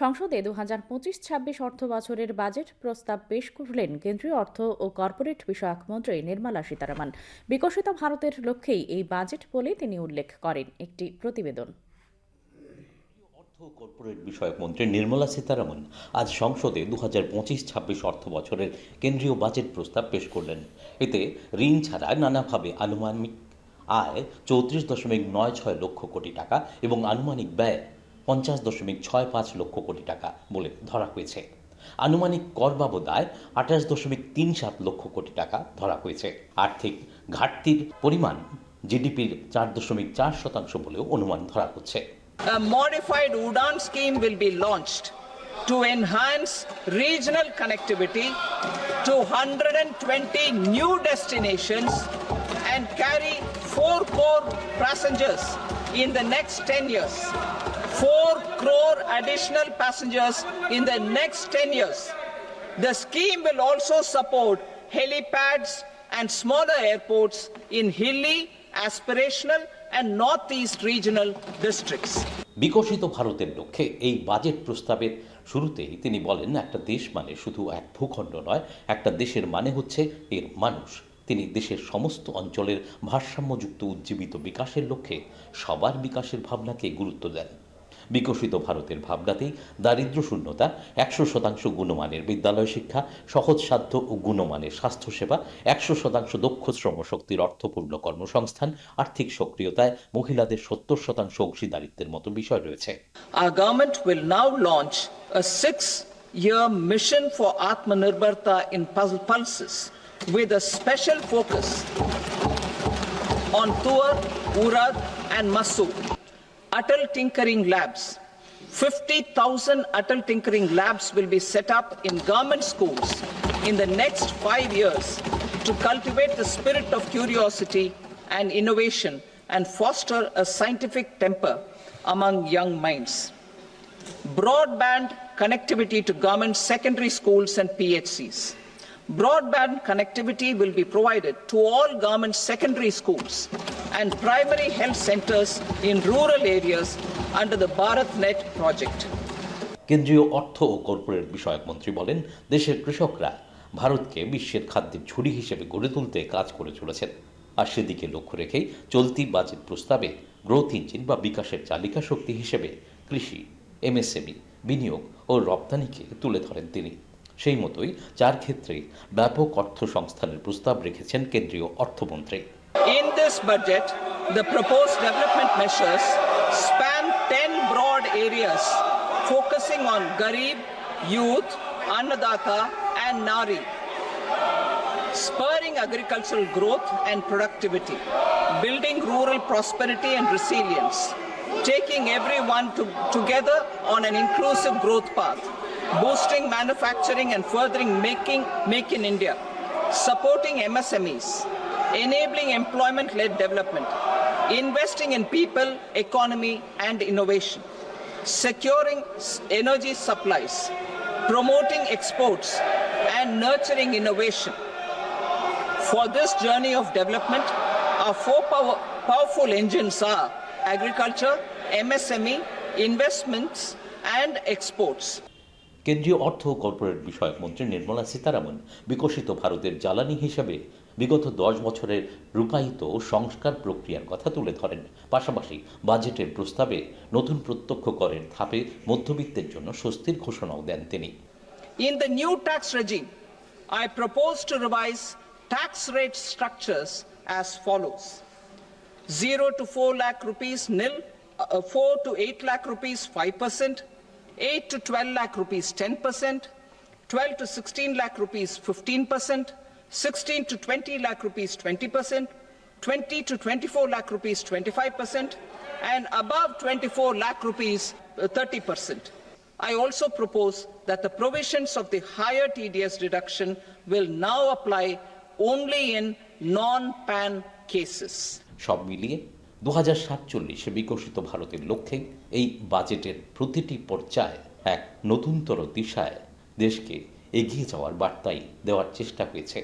সংসদে দু হাজার পঁচিশ ছাব্বিশ অর্থ বছরের বাজেট প্রস্তাব পেশ করলেন কেন্দ্রীয় অর্থ ও কর্পোরেট বিষয়ক মন্ত্রী নির্মলা সীতারামন। বিকশিত ভারতের লক্ষ্যেই এই বাজেট বলে তিনি উল্লেখ করেন। একটি প্রতিবেদন। অর্থ কর্পোরেট বিষয়ক মন্ত্রী নির্মলা সীতারামন আজ সংসদে দু হাজার পঁচিশ ছাব্বিশ অর্থ বছরের কেন্দ্রীয় বাজেট প্রস্তাব পেশ করলেন। এতে ঋণ ছাড়া নানাভাবে আনুমানিক আয় চৌত্রিশ দশমিক নয় ছয় লক্ষ কোটি টাকা এবং আনুমানিক ব্যয় পঞ্চাশ দশমিক ছয় পাঁচ লক্ষ কোটি টাকা বলে ধরা হয়েছে। আনুমানিক কর বাবদ আয় আঠাশ দশমিক তিন সাত লক্ষ কোটি টাকা ধরা হয়েছে। আর্থিক ঘাটতির পরিমাণ জিডিপির চার দশমিক চার শতাংশ বলেও অনুমান ধরা হচ্ছে। Modified Udan scheme will be launched to enhance regional connectivity to hundred and twenty new destinations and carry four crore passengers in the next 10 years. 4 crore additional passengers in the next 10 years. The scheme will also support helipads and smaller airports in hilly, aspirational, and northeast regional districts. বিকশিত ভারতের লক্ষ্যে এই budget প্রস্তাবের শুরুতেই তিনি বলেন একটা দেশ মানে শুধু এক ভূখণ্ড নয় একটা দেশের মানে হচ্ছে এর মানুষ তিনি দেশের সমস্ত অঞ্চলের ভারসাম্যযুক্ত উজ্জীবিত বিকাশের লক্ষ্যে সবার বিকাশের ভাবনাকে গুরুত্ব দেন। বিকশিত ভারতের ভাবনাতেই দারিদ্র শূন্যতা, একশো শতাংশ গুণমানের বিদ্যালয় শিক্ষা সহজসাধ্য ও গুণমানের স্বাস্থ্যসেবা, একশো শতাংশ দক্ষ শ্রমশক্তির অর্থপূর্ণ কর্মসংস্থান, আর্থিক সক্রিয়তায় মহিলাদের সত্তর শতাংশ অংশীদারিত্বের মতো বিষয় রয়েছে। Our government will now launch a with a special focus on Tuar, Urad, and Masu. Atal Tinkering Labs. 50,000 Atal Tinkering Labs will be set up in government schools in the next five years to cultivate the spirit of curiosity and innovation and foster a scientific temper among young minds. Broadband connectivity to government secondary schools and PHCs. Broadband connectivity will be provided to all government secondary schools and primary health centers in rural areas under the BharatNet project. কেন্দ্রীয় অর্থ ও corporate বিষয়ক মন্ত্রী বলেন, দেশের কৃষকরা ভারতকে বিশ্বের খাদ্যের ঝুড়ি হিসেবে গড়ে তুলতে কাজ করে চলেছেন আর সেদিকে লক্ষ্য রেখেই চলতি বাজেট প্রস্তাবে গ্রোথ ইঞ্জিন বা বিকাশের চালিকা শক্তি হিসেবে কৃষি, এমএসএমই, বিনিয়োগ ও রপ্তানিকে তুলে ধরেন তিনি সেই মতোই চার ক্ষেত্রে ব্যাপক অর্থ সংস্থানের প্রস্তাব রেখেছেন কেন্দ্রীয় অর্থমন্ত্রী In this budget, the proposed development measures span 10 broad areas focusing on Garib, youth, Annadata, and Nari. Spurring agricultural growth and productivity, building rural prosperity and resilience, taking everyone to, together on an inclusive growth path, boosting manufacturing and furthering making make in India, supporting MSMEs, enabling employment led development, investing in people, economy, and innovation, securing energy supplies, promoting exports, and nurturing innovation. For this journey of development, our four power, powerful engines are agriculture, MSME, investments, and exports. কেন্দ্রীয় অর্থ ও corporate বিষয়ক মন্ত্রী নির্মলা সীতারামন বিকশিত ভারতের জ্বালানি হিসেবে বিগত দশ বছরের রূপায়িত সংস্কার প্রক্রিয়ার কথা তুলে ধরেন পাশাপাশি বাজেটের প্রস্তাবে নতুন প্রত্যক্ষ করের ধাপে মধ্যবিত্তের জন্য স্বস্তির ঘোষণাও দেন তিনি In the new tax regime, I propose to revise tax rate structures as follows. 0 to 4 lakh rupees nil, uh, 4 to 8 lakh rupees 5%, 8 to 12 lakh rupees 10%, 12 to 16 lakh rupees 15%, 16 to 20 lakh rupees 20%, 20 to 24 lakh rupees 25%, and above 24 lakh rupees uh, 30%. I also propose that the provisions of the higher TDS deduction will now apply only in non-PAN cases. সব মিলিয়ে দু হাজার সাতচল্লিশে বিকশিত ভারতের লক্ষ্যে এই বাজেটের প্রতিটি পর্যায়ে এক নতুনতর দিশায় দেশকে এগিয়ে যাওয়ার বার্তাই দেওয়ার চেষ্টা হয়েছে